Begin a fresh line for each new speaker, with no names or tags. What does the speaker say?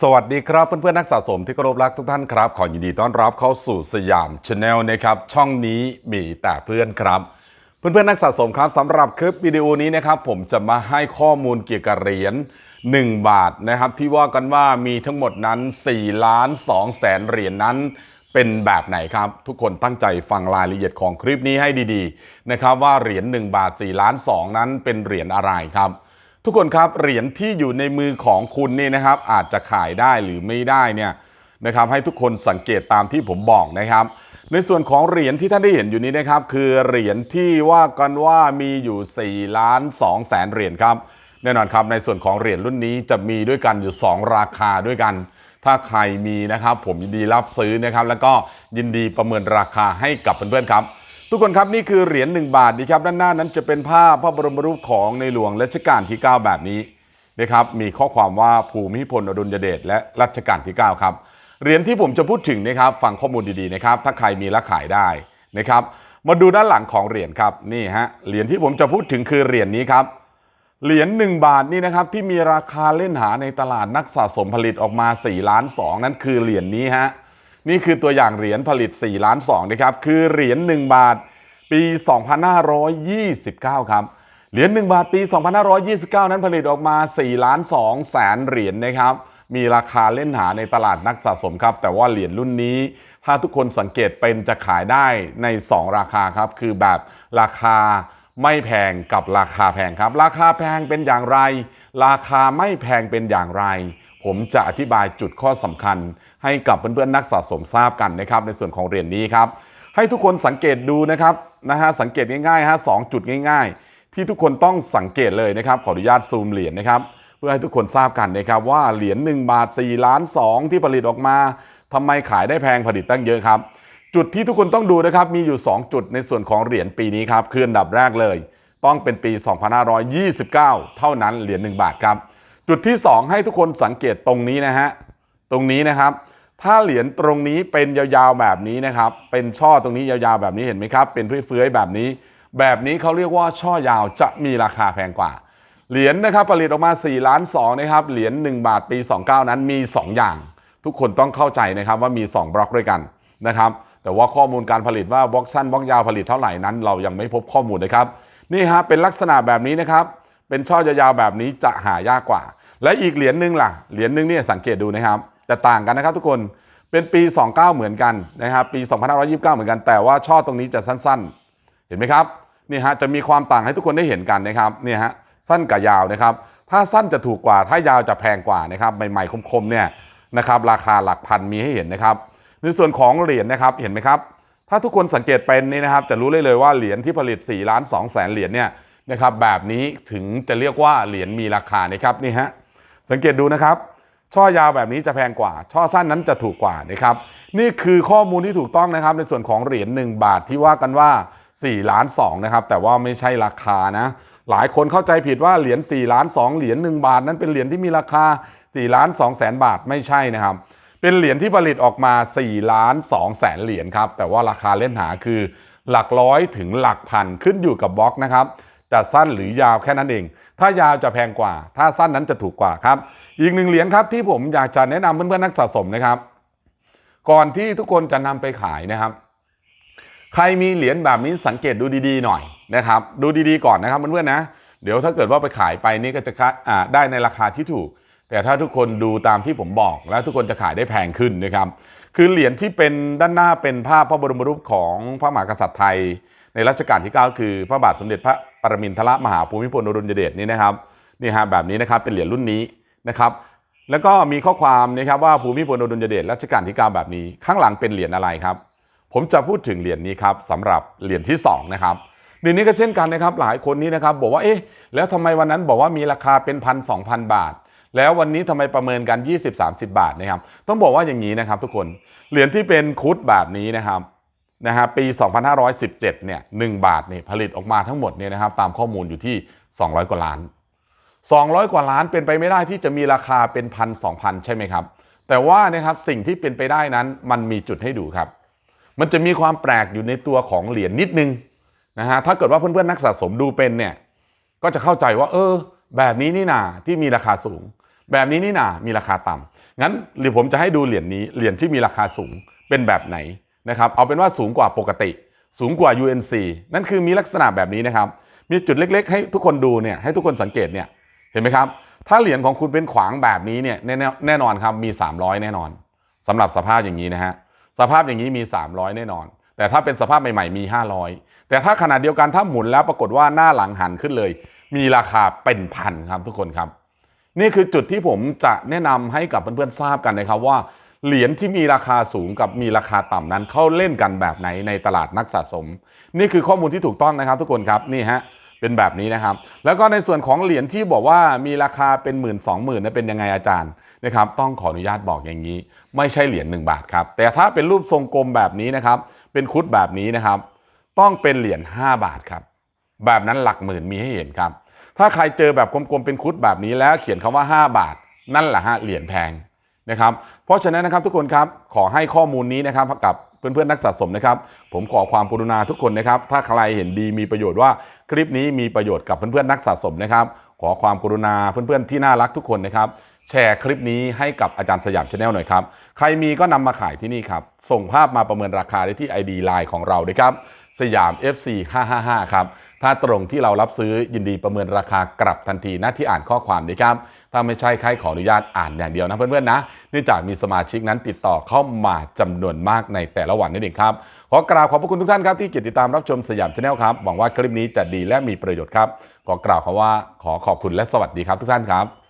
สวัสดีครับเพื่อนๆนักสะสมที่เคารพรักทุกท่านครับ ขอยินดีต้อนรับเข้าสู่สยามชาแนลนะครับช่องนี้มีแต่เพื่อนครับ เพื่อนๆนักสะสมครับสำหรับคลิปวิดีโอนี้นะครับผมจะมาให้ข้อมูลเกี่ยวกับเหรียญ1 บาทนะครับ ที่ว่ากันว่ามีทั้งหมดนั้น4ล้าน2แสนเหรียญนั้นเป็นแบบไหนครับ ทุกคนตั้งใจฟังรายละเอียดของคลิปนี้ให้ดีๆนะครับว่าเหรียญ1บาท4ล้าน2นั้นเป็นเหรียญอะไรครับ ทุกคนครับเหรียญที่อยู่ในมือของคุณนี่นะครับ อาจจะขายได้หรือไม่ได้เนี่ยนะครับให้ทุกคนสังเกตตามที่ผมบอกนะครับ ในส่วนของเหรียญที่ท่านได้เห็นอยู่นี้นะครับ คือเหรียญที่ว่ากันว่ามีอยู่ 4 ล้าน2แสนเหรียญครับแน่นอนครับในส่วนของเหรียญรุ่นนี้จะมีด้วยกันอยู่ 2 ราคาด้วยกัน ถ้าใครมีนะครับ ผมยินดีรับซื้อนะครับ แล้วก็ยินดีประเมินราคาให้กับเพื่อนๆครับ ทุกคนครับนี่คือเหรียญ1บาทนะครับด้านหน้านั้นจะเป็นภาพพระบรมรูปของในหลวงรัชกาลที่ 9 แบบนี้นะครับมีข้อความว่าภูมิพลอดุลยเดชและรัชกาลที่ 9 ครับเหรียญที่ผมจะพูดถึงนะครับฟังข้อมูลดีๆนะครับถ้าใครมีและขายได้นะครับมาดูด้านหลังของเหรียญครับนี่ฮะเหรียญที่ผมจะพูดถึงคือเหรียญนี้ครับเหรียญ1บาทนี่นะครับที่มีราคาเล่นหาในตลาดนักสะสมผลิตออกมา4ล้าน2นั่นคือเหรียญนี้ฮะ นี่คือตัวอย่างเหรียญผลิต 4 ล้าน2นะครับ คือเหรียญ1บาทปี 2529 ครับ เหรียญ1บาทปี 2529 นั้นผลิตออกมา4ล้าน2แสนเหรียญนะครับ มีราคาเล่นหาในตลาดนักสะสมครับ แต่ว่าเหรียญรุ่นนี้ ถ้าทุกคนสังเกตเป็นจะขายได้ใน 2 ราคาครับ คือแบบราคาไม่แพงกับราคาแพงครับ ราคาแพงเป็นอย่างไร ราคาไม่แพงเป็นอย่างไร ผมจะอธิบายจุดข้อสำคัญ ให้กับเพื่อนๆนักสะสมทราบกันนะครับในส่วนของเหรียญนี้ครับ ให้ทุกคนสังเกตดูนะครับนะฮะสังเกตง่ายๆฮะสองจุดง่าย ๆ ที่ทุกคนต้องสังเกตเลยนะครับขออนุญาตซูมเหรียญนะครับ เพื่อให้ทุกคนทราบกันนะครับว่าเหรียญ1บาท4ล้าน2 ที่ผลิตออกมาทำไมขายได้แพงผลิตตั้งเยอะครับ จุดที่ทุกคนต้องดูนะครับมีอยู่ 2 จุดในส่วนของเหรียญปีนี้ครับคืออันดับแรกเลย ต้องเป็นปี 2529 เท่านั้นเหรียญ1บาทครับ จุดที่ 2 ให้ทุกคนสังเกตตรงนี้นะฮะตรงนี้นะครับ ถ้าเหรียญตรงนี้เป็นยาวๆแบบนี้นะครับ เป็นช่อตรงนี้ยาวๆแบบนี้เห็นไหมครับ เป็นเฟื้อยๆแบบนี้ แบบนี้เขาเรียกว่าช่อยาวจะมีราคาแพงกว่า เหรียญนะครับผลิตออกมา4ล้าน2นะครับเหรียญ1บาทปี 29 นั้นมี 2 อย่าง ทุกคนต้องเข้าใจนะครับว่ามี 2 บล็อกด้วยกันนะครับแต่ว่าข้อมูลการผลิตว่าบล็อกสั้นบล็อกยาวผลิตเท่าไหร่นั้น เรายังไม่พบข้อมูลนะครับ นี่ฮะเป็นลักษณะแบบนี้นะครับ เป็นช่อยาวๆแบบนี้จะหายากกว่า และอีกเหรียญหนึ่งล่ะ เหรียญหนึ่งเนี่ยสังเกตดูนะครับจะต่างกันนะครับทุกคนเป็นปี 29 เหมือนกันนะครับปี 2529 เหมือนกัน แต่ว่าช่อตรงนี้จะสั้นๆ เห็นไหมครับนี่ฮะจะมีความต่างให้ทุกคนได้เห็นกันนะครับนี่ฮะสั้นกับยาวนะครับ ถ้าสั้นจะถูกกว่า ถ้ายาวจะแพงกว่านะครับใหม่ๆคมๆเนี่ยนะครับราคาหลักพันมีให้เห็นนะครับ ในส่วนของเหรียญนะครับเห็นไหมครับ ถ้าทุกคนสังเกตเป็นนี่นะครับ จะรู้เลยเลยว่าเหรียญที่ผลิต 4 ล้าน2แสนเหรียญเนี่ย นะครับ แบบนี้ถึงจะเรียกว่าเหรียญมีราคานะครับนี่ฮะสังเกตดูนะครับ ช่อยาวแบบนี้จะแพงกว่า ช่อสั้นนั้นจะถูกกว่านะครับ นี่คือข้อมูลที่ถูกต้องนะครับ ในส่วนของเหรียญ1บาทที่ว่ากันว่า4ล้าน2นะครับแต่ว่าไม่ใช่ราคานะ หลายคนเข้าใจผิดว่าเหรียญ4ล้าน2เหรียญ1บาท นั้นเป็นเหรียญที่มีราคา4ล้าน2แสนบาทไม่ใช่นะครับ เป็นเหรียญที่ผลิตออกมา4ล้าน2แสนเหรียญครับแต่ว่าราคาเล่นหาคือหลักร้อยถึงหลักพันขึ้นอยู่กับบล็อกนะครับ จะสั้นหรือยาวแค่นั้นเอง ถ้ายาวจะแพงกว่า ถ้าสั้นนั้นจะถูกกว่าครับ อีกหนึ่งเหรียญครับที่ผมอยากจะแนะนำเพื่อนๆนักสะสมนะครับ ก่อนที่ทุกคนจะนำไปขายนะครับ ใครมีเหรียญแบบนี้สังเกตดูดีๆหน่อยนะครับ ดูดีๆก่อนนะครับเพื่อนๆนะ เดี๋ยวถ้าเกิดว่าไปขายไปนี่ก็จะได้ในราคาที่ถูก แต่ถ้าทุกคนดูตามที่ผมบอก แล้วทุกคนจะขายได้แพงขึ้นนะครับ คือเหรียญที่เป็นด้านหน้าเป็นภาพพระบรมรูปของพระมหากษัตริย์ไทย ในรัชกาลที่ 9 คือพระบาทสมเด็จพระปรมินทรมหาภูมิพลอดุลยเดชนี่นะครับนี่ฮะแบบนี้นะครับเป็นเหรียญรุ่นนี้นะครับ แล้วก็มีข้อความนะครับว่าภูมิพลอดุลยเดชรัชกาลที่ 9 แบบนี้ ข้างหลังเป็นเหรียญอะไรครับ ผมจะพูดถึงเหรียญนี้ครับสำหรับเหรียญที่ 2 นะครับเหรียญนี้ก็เช่นกันนะครับหลายคนนี้นะครับบอกว่าเอ๊ะแล้วทำไมวันนั้นบอกว่ามีราคาเป็นพันสองพันบาท แล้ววันนี้ทำไมประเมินกัน 20-30 บาทนะครับต้องบอกว่าอย่างนี้นะครับทุกคนเหรียญที่เป็นคุดแบบนี้นะครับ นะฮะปี 2517 เนี่ย 1 บาทเนี่ยผลิตออกมาทั้งหมดเนี่ยนะครับตามข้อมูลอยู่ที่ 200 กว่าล้าน 200 กว่าล้านเป็นไปไม่ได้ที่จะมีราคาเป็นพันสองพันใช่ไหมครับ แต่ว่านะครับสิ่งที่เป็นไปได้นั้นมันมีจุดให้ดูครับ มันจะมีความแปลกอยู่ในตัวของเหรียญนิดนึงนะฮะถ้าเกิดว่าเพื่อนๆนักสะสมดูเป็นเนี่ยก็จะเข้าใจว่า เออ แบบนี้นี่นาที่มีราคาสูง แบบนี้นี่นามีราคาต่งั้นหรือผมจะให้ดูเหรียญนี้เหรียญที่มีราคาสูงเป็นแบบไหน นะครับเอาเป็นว่าสูงกว่าปกติ สูงกว่า UNC นั่นคือมีลักษณะแบบนี้นะครับ มีจุดเล็กๆ ให้ทุกคนดูเนี่ยให้ทุกคนสังเกตเนี่ยเห็นไหมครับ ถ้าเหรียญของคุณเป็นขวางแบบนี้เนี่ยแน่แน่นอนครับมี 300 แน่นอนสำหรับสภาพอย่างนี้นะฮะสภาพอย่างนี้มี 300 แน่นอน แต่ถ้าเป็นสภาพใหม่ๆมี 500 แต่ถ้าขนาดเดียวกันถ้าหมุนแล้วปรากฏว่าหน้าหลังหันขึ้นเลย มีราคาเป็นพันครับทุกคนครับ นี่คือจุดที่ผมจะแนะนำให้กับเพื่อนๆทราบกันนะครับว่า เหรียญที่มีราคาสูงกับมีราคาต่ำนั้นเขาเล่นกันแบบไหนในตลาดนักสะสม นี่คือข้อมูลที่ถูกต้องนะครับ ทุกคนครับนี่ฮะเป็นแบบนี้นะครับ แล้วก็ในส่วนของเหรียญที่บอกว่ามีราคาเป็นหมื่นสองหมื่นนะเป็นยังไงอาจารย์นะครับต้องขออนุญาตบอกอย่างนี้ ไม่ใช่เหรียญ1บาทครับแต่ถ้าเป็นรูปทรงกลมแบบนี้นะครับ เป็นคุดแบบนี้นะครับ ต้องเป็นเหรียญ5บาทครับ แบบนั้นหลักหมื่นมีให้เห็นครับ ถ้าใครเจอแบบกลมๆเป็นคุดแบบนี้แล้วเขียนคำว่า 5 บาท นั่นแหละฮะเหรียญแพง นะครับ เพราะฉะนั้นนะครับทุกคนครับขอให้ข้อมูลนี้นะครับกับเพื่อนๆนักสะสมนะครับ ผมขอความกรุณาทุกคนนะครับ ถ้าใครเห็นดีมีประโยชน์ว่าคลิปนี้มีประโยชน์กับเพื่อนๆนักสะสมนะครับ ขอความกรุณาเพื่อนๆที่น่ารักทุกคนนะครับ แชร์คลิปนี้ให้กับอาจารย์สยามชาแนลหน่อยครับ ใครมีก็นำมาขายที่นี่ครับ ส่งภาพมาประเมินราคาได้ที่ ID Line ของเราด้วยครับ สยาม FC 555 ครับ ถ้าตรงที่เรารับซื้อยินดีประเมินราคากลับทันทีน้าที่อ่านข้อความด้วยครับ ถ้าไม่ใช่ใครขออนุญาตอ่านอย่างเดียวนะเพื่อนๆนะ เนื่องจากมีสมาชิกนั้นติดต่อเข้ามาจำนวนมากในแต่ละวันนั่นเองครับ ขอกราบขอบพระคุณทุกท่านครับที่ติดตามรับชมสยามชาแนลครับ หวังว่าคลิปนี้จะดีและมีประโยชน์ครับ ขอกล่าวคำว่าขอขอบคุณและสวัสดีครับทุกท่านครับ